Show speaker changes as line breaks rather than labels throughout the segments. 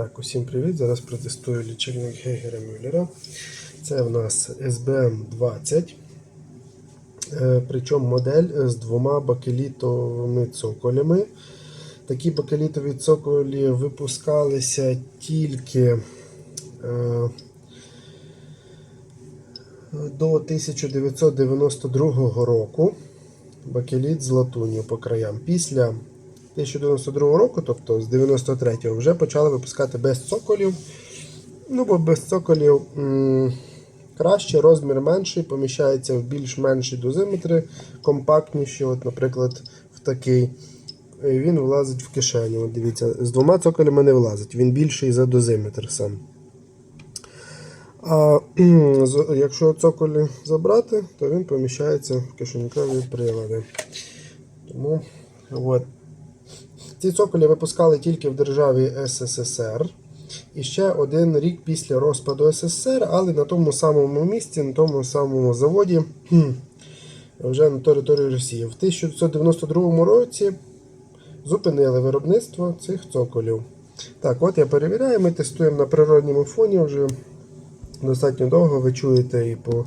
Так, усім привіт. Зараз протестую лічильник Гейгера Мюллера. Це в нас SBM20. Е, Причому модель з двома бакелітовими цоколями. Такі бакелітові цоколі випускалися тільки е, до 1992 року. Бакеліт з латунью по краям. Після 1992 року, тобто з 93-го, вже почали випускати без цоколів. Ну, бо без цоколів м, краще, розмір менший, поміщається в більш-менші дозиметри, компактніші, от, наприклад, в такий. Він влазить в кишеню. От дивіться, з двома цоколями не влазить, він більший за дозиметр сам. А якщо цоколі забрати, то він поміщається в кишенькові прилади. Тому от. Ці цоколі випускали тільки в державі СССР. І ще один рік після розпаду СССР, але на тому самому місці, на тому самому заводі, вже на території Росії. В 1992 році зупинили виробництво цих цоколів. Так, от я перевіряю, ми тестуємо на природньому фоні вже достатньо довго. Ви чуєте і по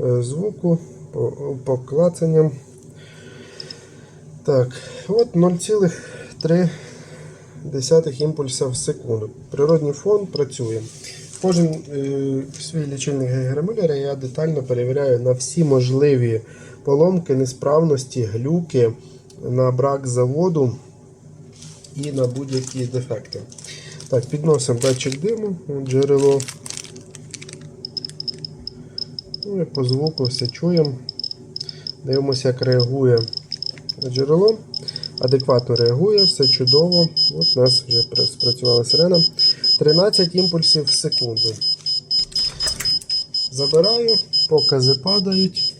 е, звуку, по, по клацанням. Так, от 0,3 імпульса в секунду. Природній фон працює. Кожен е, свій лічильник Гейгера Мюллера я детально перевіряю на всі можливі поломки, несправності, глюки, на брак заводу і на будь-які дефекти. Так, підносимо датчик диму, джерело. Ну і по звуку все чуємо. Дивимося, як реагує джерело. Адекватно реагує, все чудово. От у нас вже спрацювала сирена. 13 імпульсів в секунду. Забираю, покази падають.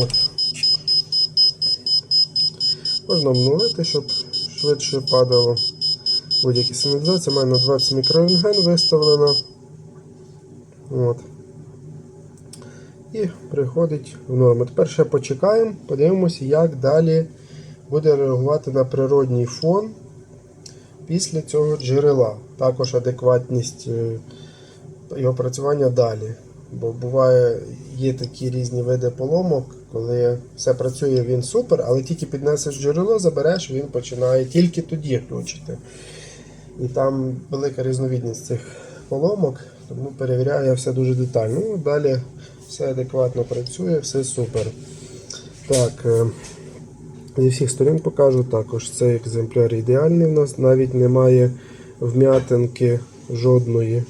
От. Можна обнулити, щоб швидше падало. Будь-які сигналізації. У мене 20 мікрорентген виставлена. От. І приходить в норму. Тепер ще почекаємо, подивимося, як далі буде реагувати на природній фон після цього джерела. Також адекватність е, його працювання далі. Бо буває, є такі різні види поломок, коли все працює, він супер, але тільки піднесеш джерело, забереш, він починає тільки тоді глючити. І там велика різновидність цих поломок, тому перевіряю я все дуже детально. Ну, далі все адекватно працює, все супер. Так, е, зі всіх сторін покажу також. Цей екземпляр ідеальний в нас, навіть немає вм'ятинки жодної.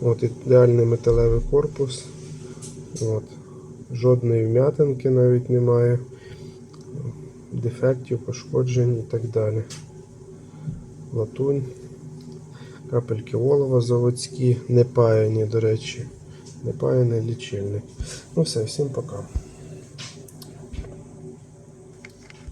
От Ідеальний металевий корпус. От. Жодної вм'ятинки навіть немає. Дефектів, пошкоджень і так далі. Латунь. Капельки олова заводські, не паяні, до речі. Не паяний лічильник. Ну все, всім пока.